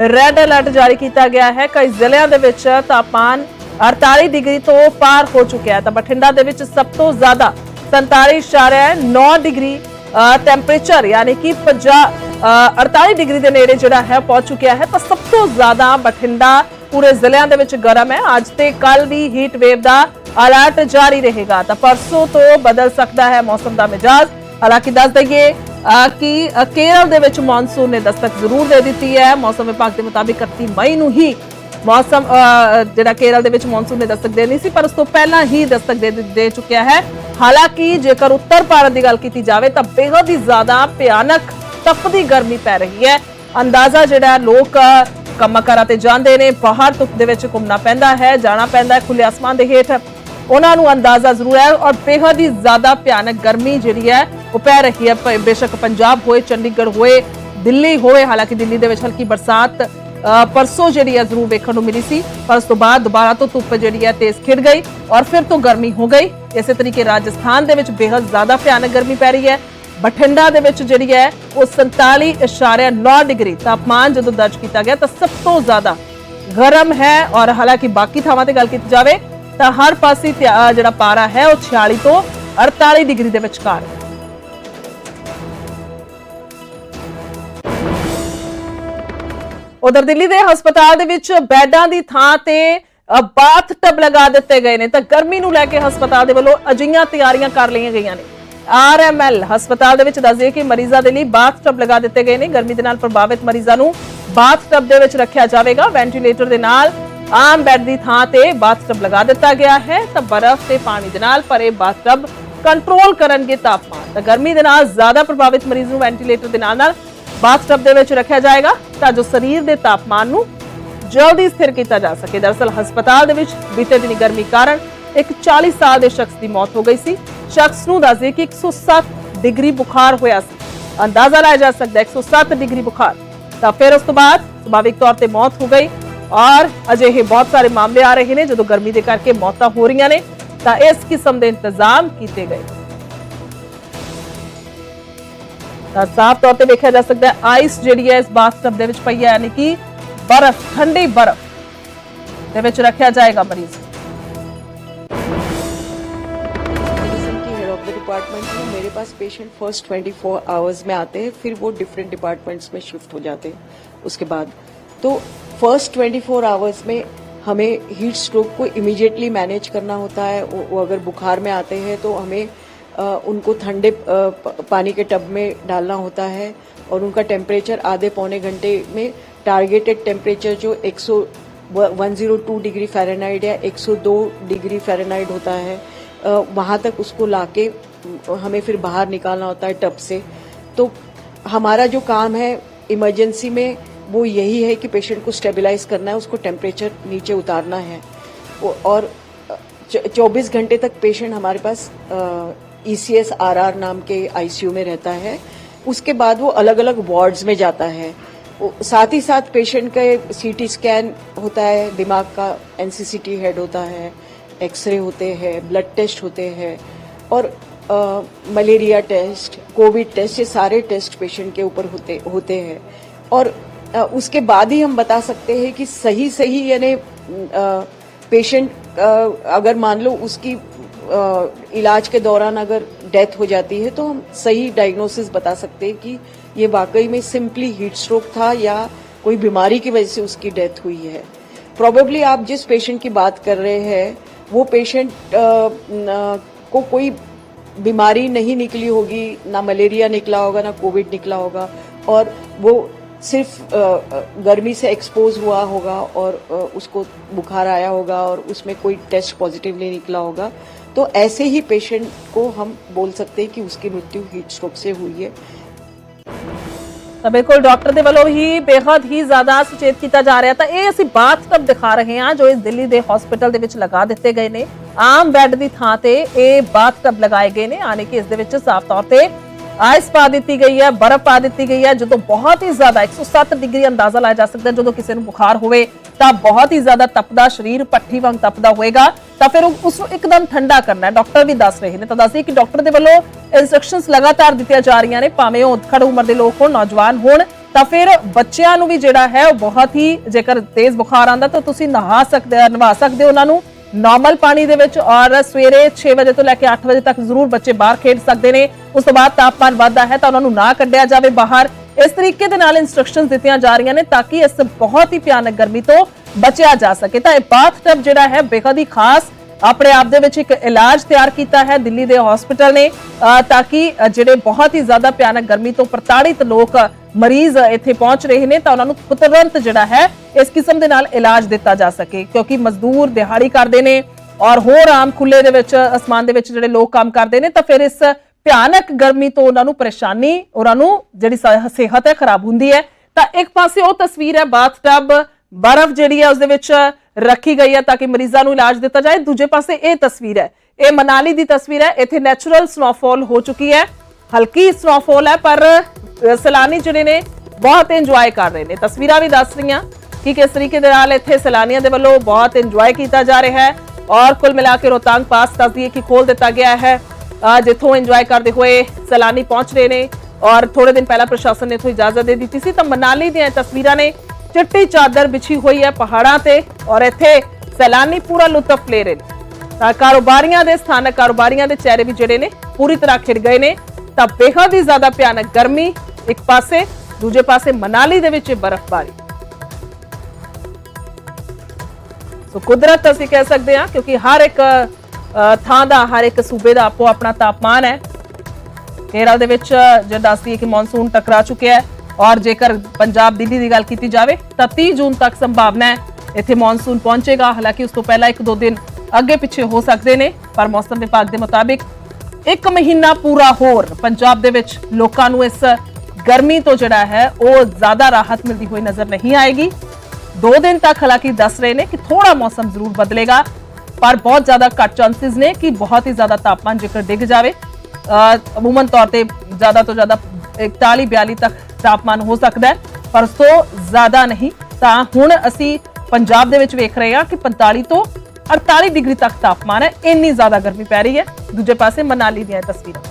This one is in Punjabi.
ਰੈੱਡ ਅਲਰਟ ਜਾਰੀ ਕੀਤਾ ਗਿਆ ਹੈ। ਕਈ ਜ਼ਿਲ੍ਹਿਆਂ ਦੇ ਵਿੱਚ ਤਾਪਮਾਨ 48 ਡਿਗਰੀ ਤੋਂ ਪਾਰ ਹੋ ਚੁੱਕਿਆ ਹੈ। ਤਾਂ ਬਠਿੰਡਾ ਦੇ ਵਿੱਚ ਸਭ ਤੋਂ ਜ਼ਿਆਦਾ 47.9 ਡਿਗਰੀ ਟੈਂਪਰੇਚਰ ਯਾਨੀ ਕਿ 50 ਅ, 48 ਡਿਗਰੀ ਦੇ ਨੇੜੇ ਜਿਹੜਾ ਹੈ ਪਹੁੰਚ ਚੁੱਕਿਆ ਹੈ। ਤਾਂ ਸਭ ਤੋਂ ਜ਼ਿਆਦਾ ਬਠਿੰਡਾ ਪੂਰੇ ਜ਼ਿਲ੍ਹਿਆਂ ਦੇ ਵਿੱਚ ਗਰਮ ਹੈ। ਅੱਜ ਤੇ ਕੱਲ ਵੀ ਹੀਟ ਵੇਵ ਦਾ ਅਲਰਟ ਜਾਰੀ ਰਹੇਗਾ। ਤਾਂ ਪਰਸੋਂ ਤੋਂ ਬਦਲ ਸਕਦਾ ਹੈ ਮੌਸਮ ਦਾ ਮਿਜਾਜ਼। ਹਾਲਾਂਕਿ ਦੱਸ ਦਈਏ ਕਿ ਕੇਰਲ ਦੇ ਵਿੱਚ ਮੌਨਸੂਨ ਨੇ ਦਸਤਕ ਜ਼ਰੂਰ ਦੇ ਦਿੱਤੀ ਹੈ। ਮੌਸਮ ਵਿਭਾਗ ਦੇ ਮੁਤਾਬਿਕ 31 ਮਈ ਨੂੰ ਹੀ ਮੌਸਮ ਜਿਹੜਾ ਕੇਰਲ ਦੇ ਵਿੱਚ ਮੌਨਸੂਨ ਨੇ ਦਸਤਕ ਦੇਣੀ ਸੀ ਪਰ ਉਸ ਤੋਂ ਪਹਿਲਾਂ ਹੀ ਦਸਤਕ ਦੇ ਚੁੱਕਿਆ ਹੈ। ਹਾਲਾਂਕਿ ਜੇਕਰ ਉੱਤਰ ਭਾਰਤ ਦੀ ਗੱਲ ਕੀਤੀ ਜਾਵੇ ਤਾਂ ਬੇਹੱਦ ਹੀ ਜ਼ਿਆਦਾ ਭਿਆਨਕ ਤਪਦੀ ਗਰਮੀ ਪੈ ਰਹੀ ਹੈ। ਅੰਦਾਜ਼ਾ ਜਿਹੜਾ ਲੋਕ ਅ, ਕੰਮਾਂ ਕਾਰਾਂ ਤੇ ਜਾਂਦੇ ਨੇ ਬਾਹਰ ਧੁੱਪ ਦੇ ਵਿੱਚ ਘੁੰਮਣਾ ਪੈਂਦਾ ਹੈ ਜਾਣਾ ਪੈਂਦਾ ਹੈ ਖੁੱਲੇ ਅਸਮਾਨ ਦੇ ਹੇਠ। ਉਹਨਾਂ ਨੂੰ ਅੰਦਾਜ਼ਾ ਜ਼ਰੂਰ ਹੈ ਔਰ ਬੇਹੱਦ ਹੀ ਜ਼ਿਆਦਾ ਭਿਆਨਕ ਗਰਮੀ ਜਿਹੜੀ ਹੈ, ਉਹ ਪੈ ਰਹੀ ਹੈ। ਬੇਸ਼ੱਕ ਪੰਜਾਬ ਹੋਏ, ਚੰਡੀਗੜ੍ਹ ਹੋਏ, ਦਿੱਲੀ ਹੋਏ, ਹਾਲਾਂਕਿ ਦਿੱਲੀ ਦੇ ਵਿੱਚ ਹਲਕੀ ਬਰਸਾਤ ਪਰਸੋਂ ਜਿਹੜੀ ਹੈ ਜ਼ਰੂਰ ਵੇਖਣ ਨੂੰ ਮਿਲੀ ਸੀ। ਪਰ ਉਸ ਤੋਂ ਬਾਅਦ ਦੁਬਾਰਾ ਤੋਂ ਧੁੱਪ ਜਿਹੜੀ ਹੈ ਤੇਜ਼ ਖਿੜ ਗਈ ਔਰ ਫਿਰ ਤੋਂ ਗਰਮੀ ਹੋ ਗਈ। ਇਸੇ ਤਰੀਕੇ ਰਾਜਸਥਾਨ ਦੇ ਵਿੱਚ ਬੇਹੱਦ ਜ਼ਿਆਦਾ ਭਿਆਨਕ ਗਰਮੀ ਪੈ ਰਹੀ ਹੈ। ਬਠਿੰਡਾ ਦੇ ਵਿੱਚ ਜਿਹੜੀ ਹੈ, ਉਹ 47.9 ਡਿਗਰੀ ਤਾਪਮਾਨ ਜਦੋਂ ਦਰਜ ਕੀਤਾ ਗਿਆ ਤਾਂ ਸਭ ਤੋਂ ਜ਼ਿਆਦਾ ਗਰਮ ਹੈ ਔਰ ਹਾਲਾਂਕਿ ਬਾਕੀ ਥਾਵਾਂ ਤੇ ਗੱਲ ਕੀਤੀ ਜਾਵੇ ਤਾਂ ਹਰ ਪਾਸੇ ਜਿਹੜਾ ਪਾਰਾ ਹੈ ਉਹ 46 ਤੋਂ 48 ਡਿਗਰੀ ਦੇ ਵਿਚਕਾਰ ਹੈ। ਉਧਰ ਦਿੱਲੀ ਦੇ ਹਸਪਤਾਲ ਦੇ ਵਿੱਚ ਬੈੱਡਾਂ ਦੀ ਥਾਂ ਤੇ ਅ, ਬਾਥ ਟਬ ਲਗਾ ਦਿੱਤੇ ਗਏ ਨੇ। ਤਾਂ ਗਰਮੀ ਨੂੰ ਲੈ ਕੇ ਹਸਪਤਾਲ ਦੇ ਵੱਲੋਂ ਅਜਿਹੀਆਂ ਤਿਆਰੀਆਂ ਕਰ ਲਈਆਂ ਗਈਆਂ ਨੇ। ਆਰਐਮਐਲ ਹਸਪਤਾਲ ਦੇ ਵਿੱਚ ਦੱਸਦੇ ਕਿ ਮਰੀਜ਼ਾਂ ਦੇ ਲਈ ਬਾਥ ਟਬ ਲਗਾ ਦਿੱਤੇ ਗਏ ਨੇ। ਗਰਮੀ ਦੇ ਨਾਲ ਪ੍ਰਭਾਵਿਤ ਮਰੀਜ਼ਾਂ ਨੂੰ ਬਾਥ ਟਬ ਦੇ ਵਿੱਚ ਰੱਖਿਆ ਜਾਵੇਗਾ। ਵੈਂਟੀਲੇਟਰ ਦੇ ਨਾਲ ਆਮ ਬੈੱਡ ਦੀ ਥਾਂ ਤੇ ਬਾਥ ਲਗਾ ਦਿੱਤਾ ਗਿਆ ਹੈ, ਤਾਂ ਬਰਫ਼ ਤੇ ਪਾਣੀ ਦੇ ਨਾਲ ਭਰੇ ਬਾਥ ਕੰਟਰੋਲ ਕਰਨਗੇ ਤਾਪਮਾਨ। ਤਾਂ ਗਰਮੀ ਦੇ ਨਾਲ ਜ਼ਿਆਦਾ ਪ੍ਰਭਾਵਿਤ ਮਰੀਜ਼ ਨੂੰ ਵੈਂਟੀਲੇਟਰ ਦੇ ਨਾਲ ਨਾਲ ਬਾਥ ਦੇ ਵਿੱਚ ਰੱਖਿਆ ਜਾਏਗਾ, ਤਾਂ ਜੋ ਸਰੀਰ ਦੇ ਤਾਪਮਾਨ ਨੂੰ ਜਲਦੀ ਸਥਿਰ ਕੀਤਾ ਜਾ ਸਕੇ। ਦਰਅਸਲ, ਹਸਪਤਾਲ ਦੇ ਵਿੱਚ ਬੀਤੇ ਦਿਨੀ ਗਰਮੀ ਕਾਰਨ ਇੱਕ 40 ਸਾਲ ਦੇ ਸ਼ਖਸ ਦੀ ਮੌਤ ਹੋ ਗਈ ਸੀ। ਸ਼ਖਸ ਨੂੰ ਦੱਸਦੇ ਕਿ 107 ਡਿਗਰੀ ਬੁਖਾਰ ਹੋਇਆ ਸੀ। ਅੰਦਾਜ਼ਾ ਲਾਇਆ ਜਾ ਸਕਦਾ ਹੈ 107 ਡਿਗਰੀ ਬੁਖਾਰ। ਤਾਂ ਫਿਰ ਉਸ ਤੋਂ ਬਾਅਦ ਸੁਭਾਵਿਕ ਤੌਰ ਤੇ ਮੌਤ ਹੋ ਗਈ। ਔਰ ਅਜਿਹੇ ਬਹੁਤ ਸਾਰੇ ਮਾਮਲੇ ਆ ਰਹੇ ਨੇ ਜਦੋਂ ਗਰਮੀ ਦੇ ਕਰਕੇ ਮੌਤਾਂ ਹੋ ਰਹੀਆਂ ਨੇ ਤਾਂ ਇਸ ਕਿਸਮ ਦੇ ਇੰਤਜ਼ਾਮ ਕੀਤੇ ਗਏ ਤਾਂ ਸਾਫ਼ ਤੌਰ ਤੇ ਵੇਖਿਆ ਜਾ ਸਕਦਾ ਹੈ ਆਈਸ ਜਿਹੜੀ ਹੈ ਇਸ ਬਾਥਟਬ ਦੇ ਵਿੱਚ ਪਈ ਹੈ ਯਾਨੀ ਕਿ ਬਰਫ਼ ਠੰਡੀ ਬਰਫ਼ ਦੇ ਵਿੱਚ ਰੱਖਿਆ ਜਾਏਗਾ ਮਰੀਜ਼ ਨੂੰ। मेडिसिन की हेड ऑफ द डिपार्टमेंट हूँ मेरे पास पेशेंट फर्स्ट 24 आवर्स में आते हैं फिर वो डिफरेंट डिपार्टमेंट्स में शिफ्ट हो जाते हैं उसके बाद तो फ़र्स्ट 24 आवर्स में हमें हीट स्ट्रोक को इमीडिएटली मैनेज करना होता है। वो अगर बुखार में आते हैं तो हमें उनको ठंडे पानी के टब में डालना होता है और उनका टेम्परेचर आधे पौने घंटे में टारगेटेड टेम्परेचर जो 100 102 डिग्री फ़ारेनहाइट या 102 डिग्री फ़ारेनहाइट होता है वहाँ तक उसको लाके हमें फिर बाहर निकालना होता है टब से। तो हमारा जो काम है, इमरजेंसी में वो यही है कि पेशेंट को स्टेबलाइज करना है, उसको टेम्परेचर नीचे उतारना है। और चौबीस घंटे तक पेशेंट हमारे पास E C S R R नाम के आईसीयू में रहता है। उसके बाद वो अलग अलग वार्ड्स में जाता है। साथ ही साथ पेशेंट का सीटी स्कैन होता है, दिमाग का एनसीसीटी हेड होता है एक्सरे होते हैं ब्लड टेस्ट होते हैं और मलेरिया टेस्ट कोविड टेस्ट ये सारे टेस्ट पेशेंट के ऊपर होते होते हैं। और उसके बाद ही हम बता सकते हैं कि सही सही यानी पेशेंट अगर मान लो उसकी इलाज के दौरान अगर डेथ हो जाती है तो हम सही डायग्नोसिस बता सकते हैं कि ये वाकई में सिंपली हीट स्ट्रोक था या कोई बीमारी की वजह से उसकी डेथ हुई है। प्रोबेबली आप जिस पेशेंट की बात कर रहे हैं, वो पेशेंट को कोई बीमारी नहीं निकली होगी, ना मलेरिया निकला होगा, ना कोविड निकला होगा, और वो सिर्फ़ गर्मी से एक्सपोज हुआ होगा और उसको बुखार आया होगा और उसमें कोई टेस्ट पॉजिटिव नहीं निकला होगा तो ऐसे ही पेशेंट को हम बोल सकते हैं कि उसकी मृत्यु हीट स्ट्रोक से हुई है। तो बिल्कुल डॉक्टर के वालों ही बेहद ही ज़्यादा सुचेत किया जा रहा था। ये ਅਸੀਂ बात ਟਬ दिखा रहे हैं जो इस दिल्ली के ਹਸਪੀਟਲ लगा ਵਿੱਚ गए ਦਿੱਤੇ आम बैड की ਬੈੱਡ से ਥਾਂ बात ਇਹ लगाए गए ਲਗਾਏ आने ਨੇ इस साफ़ तौर पर ਆਈਸ ਪਾ ਦਿੱਤੀ ਗਈ ਹੈ, ਬਰਫ਼ ਪਾ ਦਿੱਤੀ ਗਈ ਹੈ। ਜਦੋਂ ਬਹੁਤ ਹੀ ਜ਼ਿਆਦਾ 107 ਡਿਗਰੀ ਅੰਦਾਜ਼ਾ ਲਾਇਆ ਜਾ ਸਕਦਾ ਜਦੋਂ ਕਿਸੇ ਨੂੰ ਬੁਖਾਰ ਹੋਵੇ, ਤਾਂ ਬਹੁਤ ਹੀ ਜ਼ਿਆਦਾ ਤਪਦਾ ਸਰੀਰ ਪੱਠੀ ਵਾਂਗ ਤਪਦਾ ਹੋਏਗਾ ਤਾਂ ਫਿਰ ਉਸ ਨੂੰ ਇੱਕਦਮ ਠੰਡਾ ਕਰਨਾ ਹੈ। ਡਾਕਟਰ ਵੀ ਦੱਸ ਰਹੇ ਨੇ। ਤਾਂ ਦੱਸਦੇ ਕਿ ਡਾਕਟਰ ਦੇ ਵੱਲੋਂ ਇਨਸਟਰਕਸ਼ਨਸ ਲਗਾਤਾਰ ਦਿੱਤੀਆਂ ਜਾ ਰਹੀਆਂ ਨੇ। ਭਾਵੇਂ ਉਹ ਖੜ ਉਮਰ ਦੇ ਲੋਕ ਹੋਣ, ਨੌਜਵਾਨ ਹੋਣ, ਤਾਂ ਫਿਰ ਬੱਚਿਆਂ ਨੂੰ ਵੀ ਜਿਹੜਾ ਹੈ, ਉਹ ਬਹੁਤ ਹੀ ਜੇਕਰ ਤੇਜ਼ ਬੁਖਾਰ ਆਂਦਾ ਤਾਂ ਤੁਸੀਂ ਨਹਾ ਸਕਦੇ ਹੋ, ਨਵਾ ਸਕਦੇ ਹੋ ਉਹਨਾਂ ਨੂੰ। ਨਾਰਮਲ ਪਾਣੀ ਦੇ ਵਿੱਚ ਔਰ ਸਵੇਰੇ 6 ਵਜੇ ਤੋਂ ਲੈ ਕੇ 8 ਵਜੇ ਤੱਕ ਜ਼ਰੂਰ ਬੱਚੇ ਬਾਹਰ ਖੇਡ ਸਕਦੇ ਨੇ। ਉਸ ਤੋਂ ਬਾਅਦ ਤਾਪਮਾਨ ਵੱਧਦਾ ਹੈ ਤਾਂ ਉਹਨਾਂ ਨੂੰ ਨਾ ਕੱਢਿਆ ਜਾਵੇ ਬਾਹਰ। ਇਸ ਤਰੀਕੇ ਦੇ ਨਾਲ ਇਨਸਟਰਕਸ਼ਨਸ ਦਿੱਤੀਆਂ ਜਾ ਰਹੀਆਂ ਨੇ ਤਾਂ ਕਿ ਇਸ ਬਹੁਤ ਹੀ ਭਿਆਨਕ ਗਰਮੀ ਤੋਂ ਬਚਿਆ ਜਾ ਸਕੇ। ਤਾਂ ਇਹ ਬਾਥਟਬ ਜਿਹੜਾ ਹੈ, ਬੇਹੱਦ ਹੀ ਖਾਸ ਆਪਣੇ ਆਪ ਦੇ ਵਿੱਚ ਇੱਕ ਇਲਾਜ ਤਿਆਰ ਕੀਤਾ ਹੈ ਦਿੱਲੀ ਦੇ ਹਸਪੀਟਲ ਨੇ ਤਾਂ ਕਿ ਜਿਹੜੇ ਬਹੁਤ ਹੀ ਜ਼ਿਆਦਾ ਭਿਆਨਕ ਗਰਮੀ ਤੋਂ ਪ੍ਰਤਾੜਿਤ ਲੋਕ ਮਰੀਜ਼ ਇੱਥੇ ਪਹੁੰਚ ਰਹੇ ਨੇ ਤਾਂ ਉਹਨਾਂ ਨੂੰ ਤੁਰੰਤ ਜਿਹੜਾ ਹੈ ਇਸ ਕਿਸਮ ਦੇ ਨਾਲ ਇਲਾਜ ਦਿੱਤਾ ਜਾ ਸਕੇ, ਕਿਉਂਕਿ ਮਜ਼ਦੂਰ ਦਿਹਾੜੀ ਕਰਦੇ ਨੇ ਔਰ ਹੋਰ ਆਮ ਖੁੱਲੇ ਦੇ ਵਿੱਚ, ਅਸਮਾਨ ਦੇ ਵਿੱਚ ਜਿਹੜੇ ਲੋਕ ਕੰਮ ਕਰਦੇ ਨੇ ਤਾਂ ਫਿਰ ਇਸ ਭਿਆਨਕ ਗਰਮੀ ਤੋਂ ਉਹਨਾਂ ਨੂੰ ਪਰੇਸ਼ਾਨੀ, ਉਹਨਾਂ ਨੂੰ ਜਿਹੜੀ ਸਿਹਤ ਹੈ ਖਰਾਬ ਹੁੰਦੀ ਹੈ। ਤਾਂ ਇੱਕ ਪਾਸੇ ਉਹ ਤਸਵੀਰ ਹੈ ਬਾਥਟਬ, ਬਰਫ਼ ਜਿਹੜੀ ਹੈ ਉਸ ਦੇ ਵਿੱਚ ਰੱਖੀ ਗਈ ਹੈ ਤਾਂ ਕਿ ਮਰੀਜ਼ਾਂ ਨੂੰ ਇਲਾਜ ਦਿੱਤਾ ਜਾਏ। ਦੂਜੇ ਪਾਸੇ ਇਹ ਤਸਵੀਰ ਹੈ, ਇਹ ਮਨਾਲੀ ਦੀ ਤਸਵੀਰ ਹੈ, ਇੱਥੇ ਨੈਚੁਰਲ ਸਨੋਫਾਲ ਹੋ ਚੁੱਕੀ ਹੈ। ਹਲਕੀ ਸਨੋਫਾਲ ਹੈ ਪਰ ਸੈਲਾਨੀ ਜਿਹੜੇ ਨੇ, ਬਹੁਤ ਇੰਜੋਏ ਕਰ ਰਹੇ ਨੇ। ਤਸਵੀਰਾਂ ਵੀ ਦੱਸ ਰਹੀਆਂ ਕਿ ਕਿਸ ਤਰੀਕੇ ਦੇ ਨਾਲ ਇੱਥੇ ਸੈਲਾਨੀਆਂ ਦੇ ਵੱਲੋਂ ਬਹੁਤ ਇੰਜੋਏ ਕੀਤਾ ਜਾ ਰਿਹਾ ਹੈ। ਔਰ ਕੁੱਲ ਮਿਲਾ ਕੇ ਰੋਹਤਾਂਗ ਪਾਸ ਦੱਸ ਦਈਏ ਕਿ ਖੋਲ ਦਿੱਤਾ ਗਿਆ ਹੈ। ਜਿੱਥੋਂ ਇੰਜੋਏ ਕਰਦੇ ਹੋਏ ਸੈਲਾਨੀ ਪਹੁੰਚ ਰਹੇ ਨੇ ਔਰ ਥੋੜੇ ਦਿਨ ਪਹਿਲਾਂ ਪ੍ਰਸ਼ਾਸਨ ਨੇ ਇਥੋਂ ਇਜਾਜ਼ਤ ਦੇ ਦਿੱਤੀ ਸੀ। ਤਾਂ ਮਨਾਲੀ ਦੀਆਂ ਤਸਵੀਰਾਂ ਨੇ, ਚਿੱਟੀ ਚਾਦਰ ਵਿਛੀ ਹੋਈ ਹੈ ਪਹਾੜਾਂ ਤੇ ਔਰ ਇੱਥੇ ਸੈਲਾਨੀ ਪੂਰਾ ਲੁਤਫ ਲੈ ਰਹੇ ਨੇ। ਤਾਂ ਕਾਰੋਬਾਰੀਆਂ ਦੇ ਸਥਾਨਕ ਕਾਰੋਬਾਰੀਆਂ ਦੇ ਚਿਹਰੇ ਵੀ ਜਿਹੜੇ ਨੇ ਪੂਰੀ ਤਰ੍ਹਾਂ ਖਿੜ ਗਏ ਨੇ। ਤਾਂ ਬੇਹੱਦ ਹੀ ਜ਼ਿਆਦਾ ਭਿਆਨਕ ਗਰਮੀ ਇੱਕ ਪਾਸੇ, ਦੂਜੇ ਪਾਸੇ ਮਨਾਲੀ ਦੇ ਵਿੱਚ ਇਹ ਬਰਫ਼ਬਾਰੀ। ਸੋ ਕੁਦਰਤ ਅਸੀਂ ਕਹਿ ਸਕਦੇ ਹਾਂ, ਕਿਉਂਕਿ ਹਰ ਇੱਕ ਥਾਂ ਦਾ, ਹਰ ਇੱਕ ਸੂਬੇ ਦਾ ਆਪੋ ਆਪਣਾ ਤਾਪਮਾਨ ਹੈ। ਕੇਰਲ ਦੇ ਵਿੱਚ, ਜੇ ਦੱਸਦੀ ਹੈ ਕਿ ਮੌਨਸੂਨ ਟਕਰਾ ਚੁੱਕਿਆ ਹੈ, ਔਰ ਜੇਕਰ ਪੰਜਾਬ ਦਿੱਲੀ ਦੀ ਗੱਲ ਕੀਤੀ ਜਾਵੇ, ਤਾਂ 30 ਜੂਨ ਤੱਕ ਸੰਭਾਵਨਾ ਹੈ, ਇੱਥੇ ਮੌਨਸੂਨ ਪਹੁੰਚੇਗਾ। ਹਾਲਾਂਕਿ ਉਸ ਤੋਂ ਪਹਿਲਾਂ ਇੱਕ ਦੋ ਦਿਨ ਅੱਗੇ ਪਿੱਛੇ ਹੋ ਸਕਦੇ ਨੇ, ਪਰ ਮੌਸਮ ਵਿਭਾਗ ਦੇ ਮੁਤਾਬਿਕ ਇੱਕ ਮਹੀਨਾ ਪੂਰਾ ਹੋਰ ਪੰਜਾਬ ਦੇ ਵਿੱਚ ਲੋਕਾਂ ਨੂੰ ਇਸ ਗਰਮੀ ਤੋਂ ਜਿਹੜਾ ਹੈ, ਉਹ ਜ਼ਿਆਦਾ ਰਾਹਤ ਮਿਲਦੀ ਹੋਈ ਨਜ਼ਰ ਨਹੀਂ ਆਏਗੀ। ਦੋ ਦਿਨ ਤੱਕ ਹਾਲਾਂਕਿ ਦੱਸ ਰਹੇ ਨੇ ਕਿ ਥੋੜਾ ਮੌਸਮ ਜ਼ਰੂਰ ਬਦਲੇਗਾ, ਪਰ ਬਹੁਤ ਜ਼ਿਆਦਾ ਘੱਟ ਚਾਂਸਸ ਨੇ ਕਿ ਬਹੁਤ ਹੀ ਜ਼ਿਆਦਾ ਤਾਪਮਾਨ ਜੇਕਰ ਡਿੱਗ ਜਾਵੇ। ਅਮੂਮਨ ਤੌਰ ਤੇ ਜ਼ਿਆਦਾ ਤੋਂ ਜ਼ਿਆਦਾ 41 42 ਤੱਕ ਤਾਪਮਾਨ ਹੋ ਸਕਦਾ ਹੈ, ਪਰ ਉਸ ਤੋਂ ਜ਼ਿਆਦਾ ਨਹੀਂ। ਤਾਂ ਹੁਣ ਅਸੀਂ ਪੰਜਾਬ ਦੇ ਵਿੱਚ ਵੇਖ ਰਹੇ ਹਾਂ ਕਿ 45 ਤੋਂ 48 ਡਿਗਰੀ ਤੱਕ ਤਾਪਮਾਨ ਹੈ। ਇੰਨੀ ਜ਼ਿਆਦਾ ਗਰਮੀ ਪੈ ਰਹੀ ਹੈ। ਦੂਜੇ ਪਾਸੇ ਮਨਾਲੀ ਦੀਆਂ ਤਸਵੀਰਾਂ।